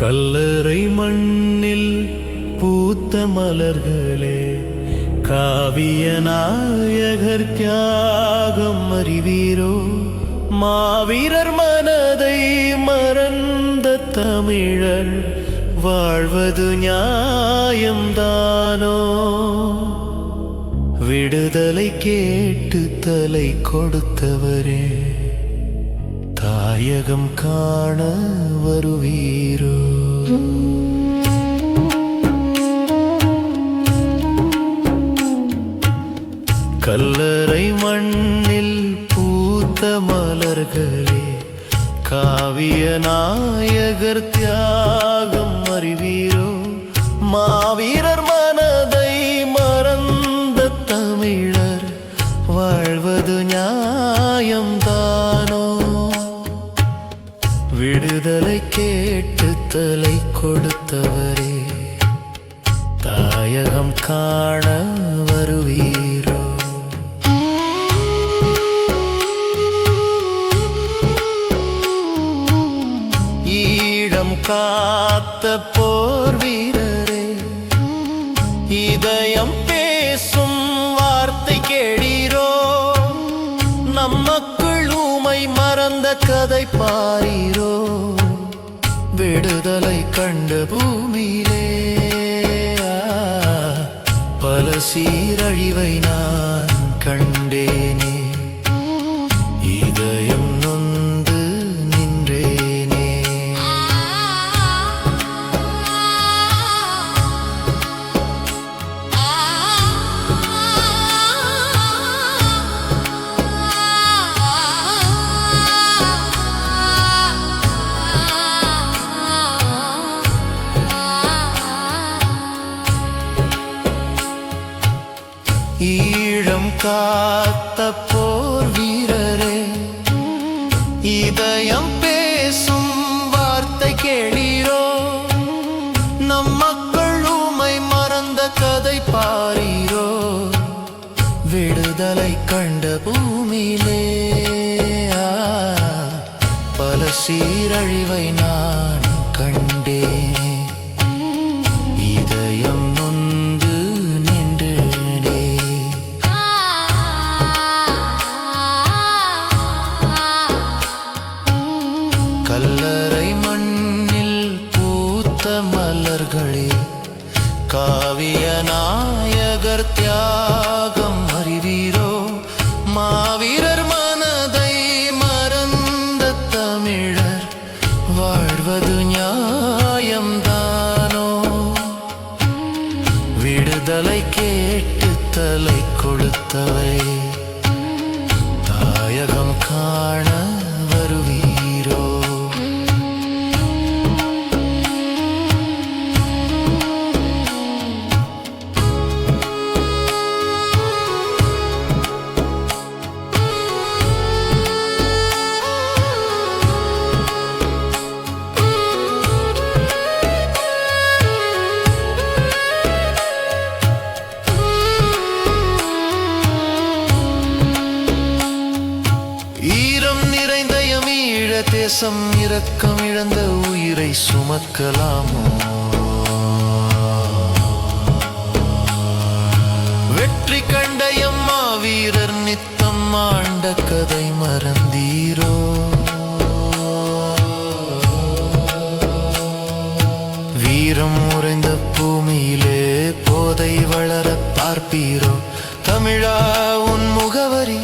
கல்லறை மண்ணில் பூத்த மலர்களே காவிய நாயகர் தியாகம் அறிவீரோ? மாவீரர் மனதை மறந்த தமிழர் வாழ்வது நியாயம்தானோ விடுதலை கேட்டு தலை கொடுத்தவரே. தாயகம் காண வருவீரோ? கல்லறை மண்ணில் பூத்த மலர்களே காவிய நாயகர் தியாகம் அறிவீரோ? மாவிய தேடலை கேட்டு தலை கொடுத்தவரே தாயகம் காண வருவீரோ? ஈழம் காத்த போர் வீரரே இதயம் பேசும் வார்த்தை கேளீரோ? நம்மக்குள் ஊமை மறந்த கதை பாரீரோ? விடுதலை கண்ட பூமியிலே. பல சீரழிவை நான் கண்டேனே. ஈழம் காத்த போர் வீரரே. இதயம் பேசும் வார்த்தை கேளீரோ. நம் மக்கள் உமை மறந்த கதை பாரீரோ. விடுதலை கண்ட பூமியிலே பல சீரழிவை நான் காவிய நாயகர் தியாகம் அறிவீரோ? மாவீரர் மனதை மறந்த தமிழர் வாழ்வது நியாயம்தானோ? விடுதலை கேட்டு தலை கொடுத்தவை தாயகம் காண எமீழ தேசம் இரக்கம் இழந்த உயிரை சுமக்கலாமோ? வெற்றி கண்ட எம்மா வீரர் நித்தம் ஆண்ட கதை மறந்தீரோ? வீரம் உறைந்த பூமியிலே போதை வளர பார்ப்பீரோ? தமிழா உன் முகவரி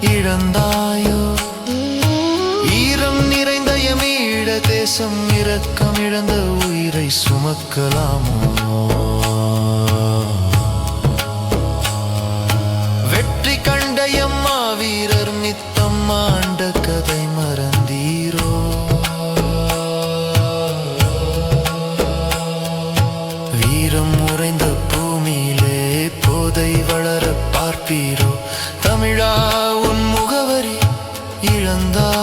இழந்தாயோ? நேசம் தேசம் இரக்கம் இழந்த உயிரை சுமக்கலாமோ? வெற்றி கண்ட எம்மா வீரர் நித்தம் ஆண்ட கதை மறந்தீரோ? வீரம் உறைந்த பூமியிலே போதை வளர பார்ப்பீரோ? தமிழா உன் முகவரி இழந்தார்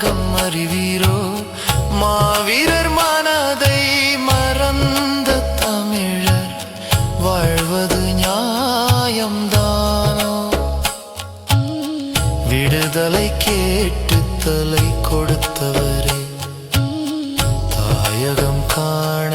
தியாகம் அறிவீரோ? மாவீரர் மனதை மறந்த தமிழர் வாழ்வது நியாயம்தானோ? விடுதலை கேட்டு தலை கொடுத்தவரே தாயகம் காண